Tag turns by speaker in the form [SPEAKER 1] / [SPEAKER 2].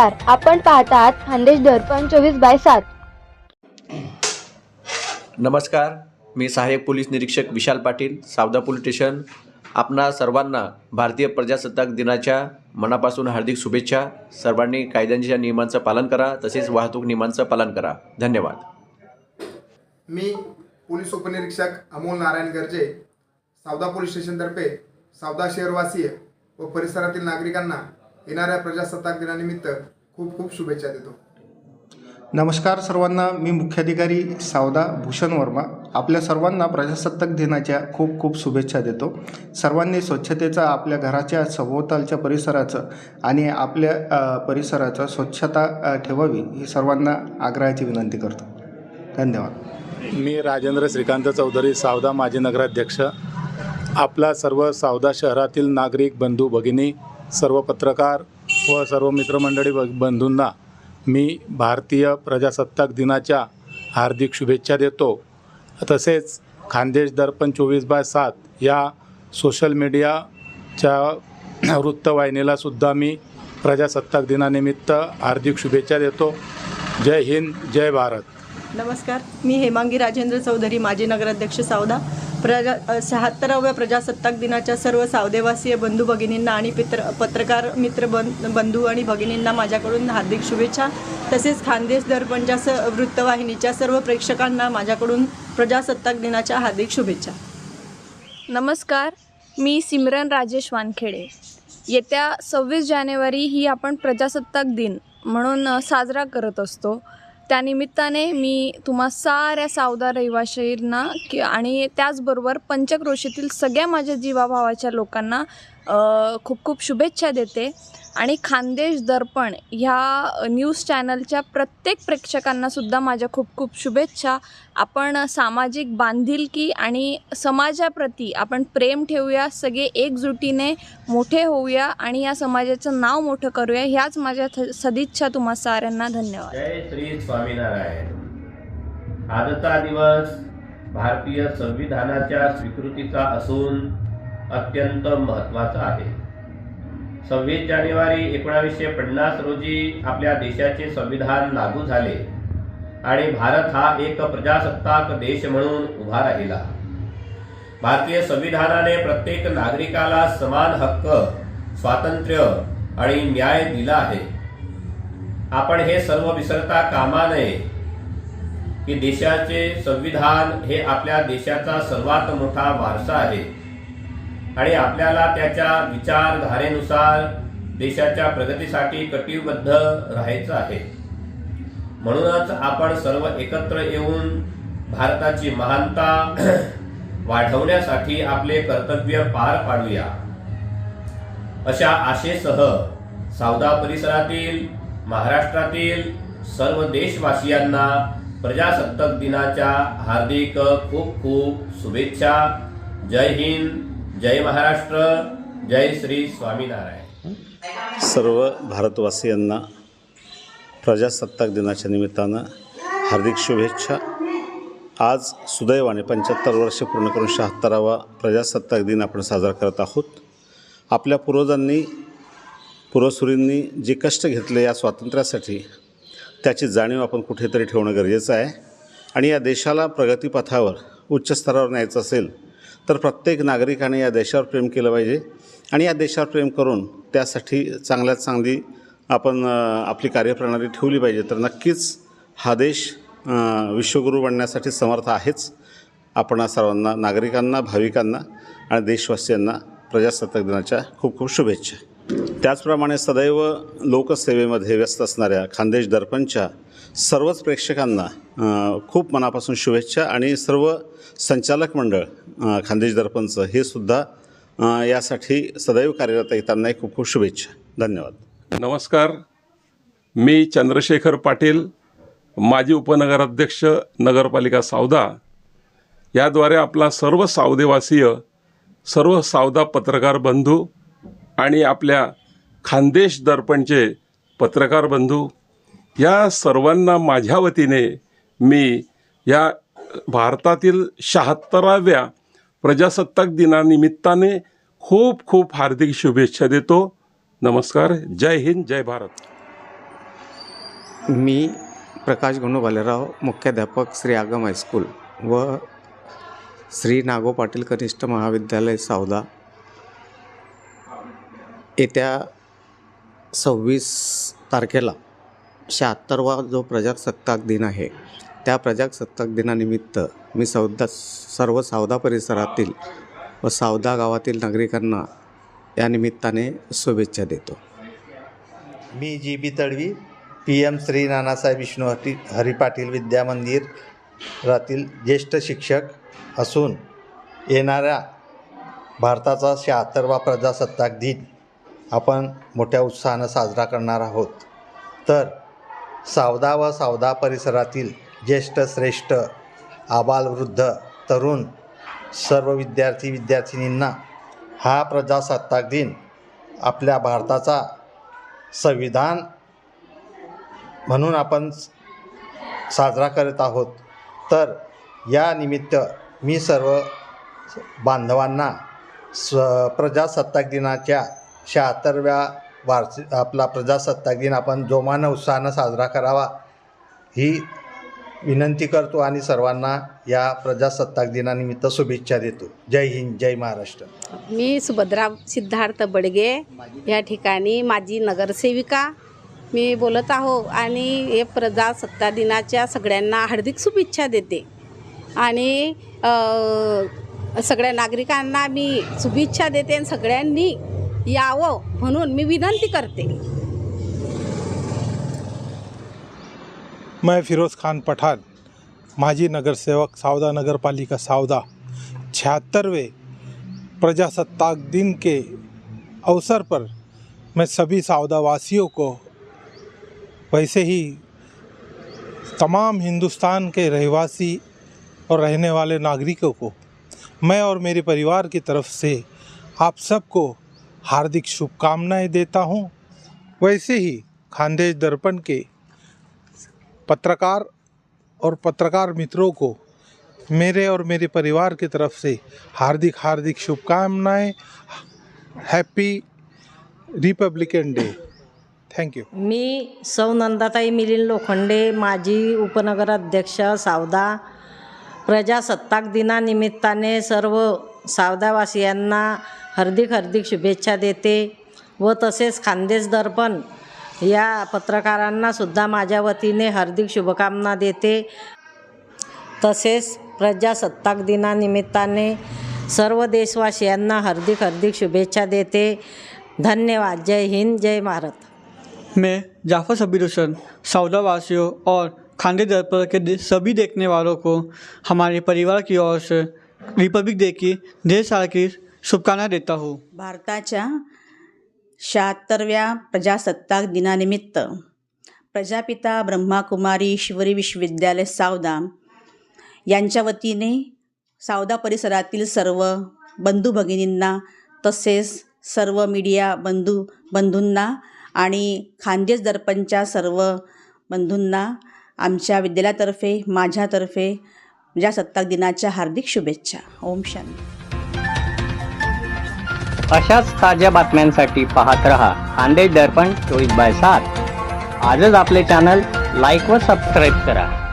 [SPEAKER 1] नमस्कार आपण पाहतात खानदेश दर्पण चोवीस बाय सात.
[SPEAKER 2] नमस्कार मी सहाय्यक पोलीस निरीक्षक विशाल पाटील सावदा पोलीस स्टेशन. आपणा सर्वांना भारतीय प्रजासत्ताक दिनाच्या मनापासून हार्दिक शुभेच्छा. सर्वांनी कायद्यांच्या नियमांचं पालन करा तसेच वाहतूक नियमांचं पालन करा. धन्यवाद.
[SPEAKER 3] मी पोलीस उपनिरीक्षक अमोल नारायण गर्जे सावदा पोलीस स्टेशनतर्फे सावदा शहरवासीय व परिसरातील नागरिकांना येणाऱ्या प्रजासत्ताक दिनानिमित्त खूप खूप शुभेच्छा देतो.
[SPEAKER 4] नमस्कार सर्वांना मी मुख्याधिकारी सावदा भूषण वर्मा. आपल्या सर्वांना प्रजासत्ताक दिनाच्या खूप खूप शुभेच्छा देतो. सर्वांनी स्वच्छतेचा आपल्या घराच्या सभोवतालच्या परिसराचं आणि आपल्या परिसराचं स्वच्छता ठेवावी ही सर्वांना आग्रहाची विनंती करतो. धन्यवाद.
[SPEAKER 5] मी राजेंद्र श्रीकांत चौधरी सावदा माजी नगराध्यक्ष. आपला सर्व सावदा शहरातील नागरिक बंधू भगिनी सर्व पत्रकार व सर्व मित्रमंडळी ब- बंधूंना मी भारतीय प्रजासत्ताक दिनाच्या हार्दिक शुभेच्छा देतो. तसेच खानदेश दर्पण चोवीस बाय सात या सोशल मीडियाच्या वृत्तवाहिनीलासुद्धा मी प्रजासत्ताक दिनानिमित्त हार्दिक शुभेच्छा देतो. जय हिंद जय भारत.
[SPEAKER 6] नमस्कार. मी हेमांगी राजेंद्र चौधरी माजी नगराध्यक्ष सावदा. प्रजा शहात्तराव्या प्रजासत्ताक दिनाच्या सर्व सावदेवासीय बंधू भगिनींना आणि पित्र पत्रकार मित्र बन बंधू आणि भगिनींना माझ्याकडून हार्दिक शुभेच्छा. तसेच खानदेश दर्पणच्या स वृत्तवाहिनीच्या सर्व प्रेक्षकांना माझ्याकडून प्रजासत्ताक दिनाच्या हार्दिक शुभेच्छा.
[SPEAKER 7] नमस्कार मी सिमरन राजेश वानखेडे. येत्या सव्वीस जानेवारी ही आपण प्रजासत्ताक दिन म्हणून साजरा करत असतो. त्यानिमित्ताने मी तुम्हा साऱ्या सावदा रहिवाशांना की आणि त्याचबरोबर पंचक्रोशीतील सगळ्या माझ्या जीवाभावाच्या लोकांना खूप खूप शुभेच्छा देते. आणि खानदेश दर्पण ह्या न्यूज चॅनलच्या प्रत्येक प्रेक्षकांनासुद्धा माझ्या खूप खूप शुभेच्छा. आपण सामाजिक बांधिलकी आणि समाजाप्रती आपण प्रेम ठेवूया सगळे एकजुटीने मोठे होऊया आणि या समाजाचं नाव मोठं करूया ह्याच माझ्या सदिच्छा तुम्हा साऱ्यांना धन्यवाद.
[SPEAKER 8] जय श्री स्वामीनारायण. आजचा दिवस भारतीय संविधानाच्या स्वीकृतीचा असून अत्यंत महत्त्वाचा आहे. सव्वीस जानेवारी एकोणावीसशे पन्नास रोजी आपल्या देशाचे संविधान लागू झाले आणि भारत हा एक प्रजासत्ताक देश म्हणून उभा राहिला. भारतीय संविधानाने प्रत्येक नागरिकाला समान हक्क स्वातंत्र्य आणि न्याय दिला आहे. आपण हे सर्व विसरता कामा नये की देशाचे संविधान हे आपल्या देशाचा सर्वात मोठा वारसा आहे. आणि आपल्याला त्याच्या विचारधारेनुसार देशाच्या प्रगतीसाठी कटिबद्ध राहायचं आहे. म्हणूनच आपण सर्व एकत्र येऊन भारताची महानता वाढवण्यासाठी आपले कर्तव्य पार पाडूया. अशा आशेसह सावदा परिसरातील महाराष्ट्रातील सर्व देशवासियांना प्रजासत्ताक दिनाच्या हार्दिक खूप खूप शुभेच्छा. जय हिंद. जय महाराष्ट्र जय श्री स्वामीनारायण.
[SPEAKER 9] सर्व भारतवासियांना प्रजासत्ताक दिनाच्या निमित्तानं हार्दिक शुभेच्छा. आज सुदैवाने पंच्याहत्तर वर्ष पूर्ण करून शहात्तरावा प्रजासत्ताक दिन आपण साजरा करत आहोत. आपल्या पूर्वजांनी पूर्वसुरींनी जे कष्ट घेतले या स्वातंत्र्यासाठी त्याची जाणीव आपण कुठेतरी ठेवणं गरजेचं आहे. आणि या देशाला प्रगतीपथावर उच्च स्तरावर न्यायचं असेल तर प्रत्येक नागरिकाने या देशावर प्रेम केलं पाहिजे. आणि या देशावर प्रेम करून त्यासाठी चांगल्यात चांगली आपण आपली कार्यप्रणाली ठेवली पाहिजे. तर नक्कीच हा देश विश्वगुरु विश्वगुरू बनण्यासाठी समर्थ आहेच. आपण सर्वांना नागरिकांना भाविकांना आणि देशवासियांना प्रजासत्ताक दिनाच्या खूप खूप शुभेच्छा. त्याचप्रमाणे सदैव लोकसेवेमध्ये व्यस्त असणाऱ्या खानदेश दर्पणच्या सर्वच प्रेक्षकांना खूप मनापासून शुभेच्छा आणि सर्व संचालक मंडळ खानदेश दर्पणचं हे सुद्धा यासाठी सदैव कार्यरत आहे त्यांनाही खूप खूप शुभेच्छा. धन्यवाद.
[SPEAKER 10] नमस्कार. मी चंद्रशेखर पाटील माजी उपनगराध्यक्ष नगरपालिका सावदा. याद्वारे आपला सर्व सावदेवासीय सर्व सावदा पत्रकार बंधू आणि आपल्या खानदेश दर्पणचे पत्रकार बंधू या सर्वांना माझ्या वतीने मी या भारतातील शहात्तराव्या प्रजासत्ताक दिनानिमित्ताने खूप खूप हार्दिक शुभेच्छा देतो. नमस्कार जय हिंद जय भारत.
[SPEAKER 11] मी प्रकाश गणू भालेराव मुख्याध्यापक श्री आगम हायस्कूल व श्री नागो पाटील कनिष्ठ महाविद्यालय सावदा. येत्या सव्वीस तारखेला शहात्तरवा जो प्रजासत्ताक दिन आहे त्या प्रजासत्ताक दिनानिमित्त मी सौदा सर्व सावदा परिसरातील व सावदा गावातील नागरिकांना या निमित्ताने शुभेच्छा देतो.
[SPEAKER 12] मी G B Tadvi P M Shri Nanasaheb Vishnu Hati Hari Patil विद्यामंदिरातील ज्येष्ठ शिक्षक असून येणाऱ्या भारताचा शहात्तरवा प्रजासत्ताक दिन आपण मोठ्या उत्साहानं साजरा करणार आहोत. तर सावदा व सावदा परिसरातील ज्येष्ठ श्रेष्ठ आबालवृद्ध तरुण सर्व विद्यार्थी विद्यार्थिनींना हा प्रजासत्ताक दिन आपल्या भारताचा संविधान म्हणून आपण साजरा करत आहोत. तर या निमित्त मी सर्व बांधवांना स्व प्रजासत्ताक दिनाच्या शहात्तरव्या वार्षिक आपला प्रजासत्ताक दिन आपण जोमानं उत्साहानं साजरा करावा ही विनंती करतो आणि सर्वांना या प्रजासत्ताक दिनानिमित्त शुभेच्छा देतो. जय हिंद जय महाराष्ट्र.
[SPEAKER 13] मी सुभद्रा सिद्धार्थ बडगे या ठिकाणी माझी नगरसेविका. मी बोलत आहो आणि हे प्रजासत्ताक दिनाच्या सगळ्यांना हार्दिक शुभेच्छा देते. आणि सगळ्या नागरिकांना मी शुभेच्छा देते सगळ्यांनी यावं म्हणून मी विनंती करते.
[SPEAKER 14] मैं फ़िरोज़ खान पठान, माजी नगर सेवक सावदा नगर पालिका सावदा छिहत्तरवें प्रजासत्ताक दिन के अवसर पर मैं सभी सावदा वासियों को वैसे ही तमाम हिंदुस्तान के रहवासी और रहने वाले नागरिकों को मैं और मेरे परिवार की तरफ़ से आप सबको हार्दिक शुभकामनाएँ देता हूँ। वैसे ही खानदेश दर्पण के पत्रकार और पत्रकार मित्रों को मेरे और मेरे परिवार की तरफ़ से हार्दिक हार्दिक शुभकामनाएँ। Happy republican day thank you
[SPEAKER 15] मी सौ नंदाताई मिलिंद लोखंडे, माजी उपनगराध्यक्ष सावदा प्रजासत्ताक दिनानिमित्ताने सर्व सावदावासियांना हार्दिक हार्दिक शुभेच्छा देते व तसेच खानदेश दर्पण या पत्रकारांना सुद्धा माझ्या वतीने हार्दिक शुभकामना देते. तसेच प्रजासत्ताक दिनानिमित्ताने सर्व देशवासियांना हार्दिक हार्दिक शुभेच्छा देते. धन्यवाद. जय हिंद. जय भारत.
[SPEAKER 16] मैं जाफ़र सबीर हुसैन सौदा वासियों और खांडे दर्पण के सभी देखने वालों को हमारे परिवार की ओर से रिपब्लिक डे की ढेर साल की शुभकामना देता हूँ।
[SPEAKER 17] भारताच्या शहात्तरव्या प्रजासत्ताक दिनानिमित्त प्रजापिता ब्रह्माकुमारी ईश्वरी विश्वविद्यालय सावदा यांच्या वतीने सावदा परिसरातील सर्व बंधू भगिनींना तसेच सर्व मीडिया बंधू बंधूंना आणि खानदेश दर्पणच्या सर्व बंधूंना आमच्या विद्यालयातर्फे माझ्यातर्फे प्रजासत्ताक दिनाच्या हार्दिक शुभेच्छा. ओम शांती.
[SPEAKER 18] अशाच ताज्या बातम्यांसाठी पाहत रहा खानदेश दर्पण चोवीस बाय सात. आजच आपले चॅनल लाईक व सबस्क्राईब करा.